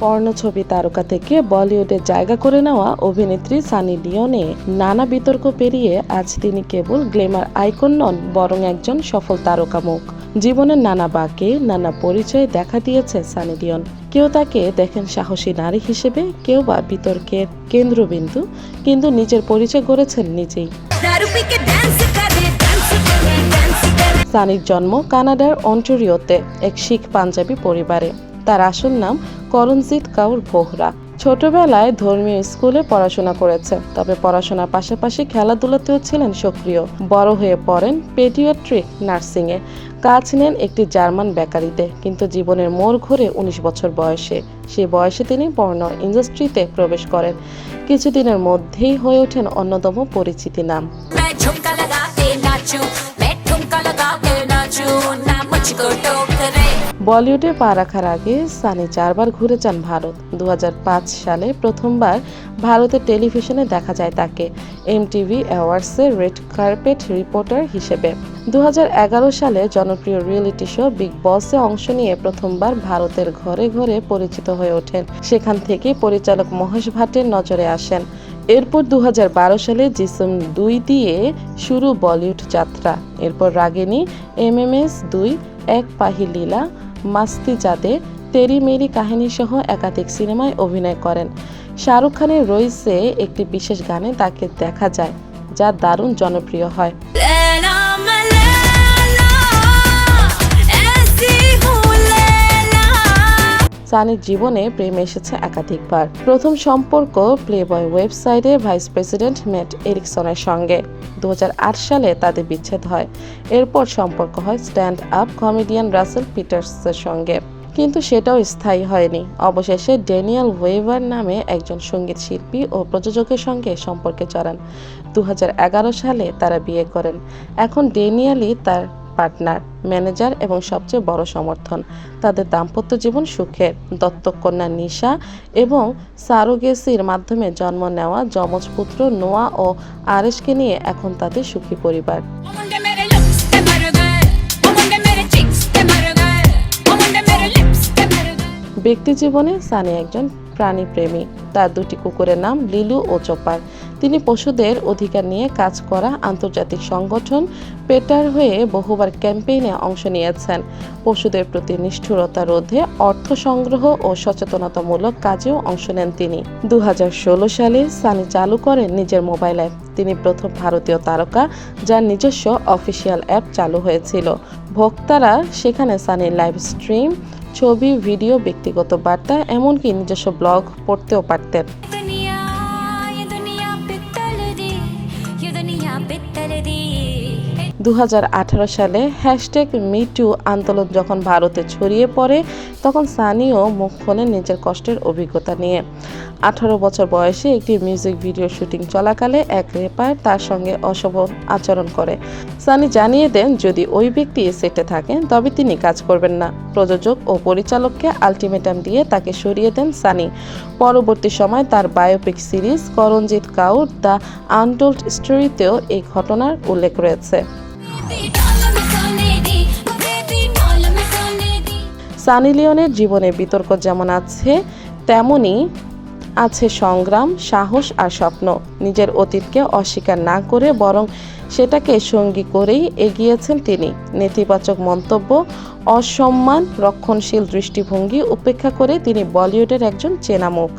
পর্ণছবি তারকা থেকে বলিউডে জায়গা করে নেওয়া অভিনেত্রী সানি লিওনে নানা বিতর্ক পেরিয়ে আজ তিনি কেবল গ্লেমার আইকন নন, বরং একজন সফল তারকা মুখ। জীবনের নানা বাঁকে, নানা পরিচয়ে দেখা দিয়েছে সানি লিওন। কেউ তাকে দেখেন সাহসী নারী হিসেবে, কেউ বা বিতর্কের কেন্দ্রবিন্দু, কিন্তু নিজের পরিচয় গড়েছেন নিজেই। সানির জন্ম কানাডার অন্টোরিওতে এক শিখ পাঞ্জাবি পরিবারে। তার আসল নাম করণজিৎ কাউর ভোহরা ছোটবেলায় ধর্মীয় স্কুলে পড়াশোনা করেছে, তবে পড়াশোনার পাশাপাশি খেলাধুলাতেও ছিলেন সক্রিয়। বড় হয়ে পড়েন পেডিয়াট্রিক নার্সিংয়ে। কাজ নেন একটি জার্মান বেকারিতে, কিন্তু জীবনের মোড় ঘুরে উনিশ বছর বয়সে। সে বয়সে তিনি পর্ণ ইন্ডাস্ট্রিতে প্রবেশ করেন। কিছুদিনের মধ্যেই হয়ে ওঠেন অন্যতম পরিচিতি নাম। বলিউডে পা রাখার আগে সানি চারবার ঘুরে যান ভারত। দু হাজার পাঁচ সালে প্রথমবার ভারতের টেলিভিশনে দেখা যায় তাকে, এমটিভি অ্যাওয়ার্ডসের রেড কার্পেট রিপোর্টার হিসেবে। দু হাজার এগারো সালে জনপ্রিয় রিয়েলিটি শো বিগ বসে অংশ নিয়ে প্রথমবার ভারতের ঘরে ঘরে পরিচিত হয়ে ওঠেন। সেখান থেকেই পরিচালক মহেশ ভাটের নজরে আসেন। এরপর দু হাজার বারো সালে জিসম দুই দিয়ে শুরু বলিউড যাত্রা। এরপর রাগিনী এম এম এস দুই, এক পাহি লীলা, মাস্তি জাদে, তেরি মেরি কাহিনী সহ একাধিক সিনেমায় অভিনয় করেন। শাহরুখ খানের রইসে একটি বিশেষ গানে তাকে দেখা যায়, যা দারুণ জনপ্রিয় হয়। সানির জীবনে প্রেম এসেছে একাধিকবার। প্রথম সম্পর্ক প্লেবয় ওয়েবসাইটে ভাইস প্রেসিডেন্ট মেট এরিকসনের সঙ্গে। দু হাজার আট সালে তাদের বিচ্ছেদ হয়। এরপর সম্পর্ক হয় স্ট্যান্ড আপ কমেডিয়ান রাসেল পিটার্সের সঙ্গে। কিন্তু সেটাও স্থায়ী হয়নি। অবশেষে ড্যানিয়েল ওয়েভার নামে একজন সংগীত শিল্পী ও প্রযোজকের সঙ্গে সম্পর্কে জড়ান দু সালে তারা বিয়ে করেন। এখন ড্যানিয়েলই তার পার্টনার ম্যানেজার এবং সবচেয়ে বড় সমর্থন। তাদের দাম্পত্য জীবন সুখের। দত্তকন্যা নিশা এবং সারোগেসির মাধ্যমে জন্ম নেওয়া যমজ পুত্র নোয়া ও আরেশকে নিয়ে এখন তাদের সুখী পরিবার। ব্যক্তি জীবনে সানি একজন প্রাণীপ্রেমী। তার দুটি কুকুরের নাম লিলু ও চোপার। তিনি পশুদের অধিকার নিয়ে কাজ করা আন্তর্জাতিক সংগঠন পেটার হয়ে বহুবার ক্যাম্পেইনে অংশ নিয়েছেন। পশুদের প্রতি নিষ্ঠুরতা রোধে অর্থ সংগ্রহ ও সচেতনতামূলক কাজেও অংশ নেন তিনি। দু হাজার ষোলো সালে সানি চালু করেন নিজের মোবাইল অ্যাপ। তিনি প্রথম ভারতীয় তারকা যার নিজস্ব অফিসিয়াল অ্যাপ চালু হয়েছিল। ভোক্তারা সেখানে সানির লাইভ স্ট্রিম, ছবি, ভিডিও, ব্যক্তিগত বার্তা, এমনকি নিজস্ব ব্লগ পড়তেও পারতেন। பெத்தலதே দু হাজার আঠারো সালে হ্যাশট্যাগ মিটু আন্দোলন যখন ভারতে ছড়িয়ে পড়ে, তখন সানিও মুখ খোলেন নিজের কষ্টের অভিজ্ঞতা নিয়ে। আঠারো বছর বয়সে একটি মিউজিক ভিডিও শুটিং চলাকালে এক রেপার তার সঙ্গে অশুভ আচরণ করে। সানি জানিয়ে দেন, যদি ওই ব্যক্তি সেটে থাকেন, তবে তিনি কাজ করবেন না। প্রযোজক ও পরিচালককে আলটিমেটাম দিয়ে তাকে সরিয়ে দেন সানি। পরবর্তী সময় তার বায়োপিক সিরিজ করণজিৎ কাউর দ্য আনটোল্ড স্টোরিতেও এই ঘটনার উল্লেখ রয়েছে। সানি লিওনের জীবনে বিতর্ক যেমন আছে তেমনই আছে সংগ্রাম, সাহস আর স্বপ্ন। নিজের অতীতকে অস্বীকার না করে বরং সেটাকে সঙ্গী করেই এগিয়েছেন তিনি। নেতিবাচক মন্তব্য, অসম্মান, রক্ষণশীল দৃষ্টিভঙ্গি উপেক্ষা করে তিনি বলিউডের একজন চেনামুখ,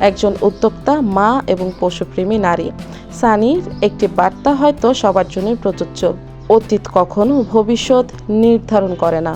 একজন উদ্যোক্তা, মা এবং পশুপ্রেমী নারী। সানির একটি বার্তা হয়তো সবার জন্যই প্রযোজ্য। অতীত কখনো ভবিষ্যৎ নির্ধারণ করে না।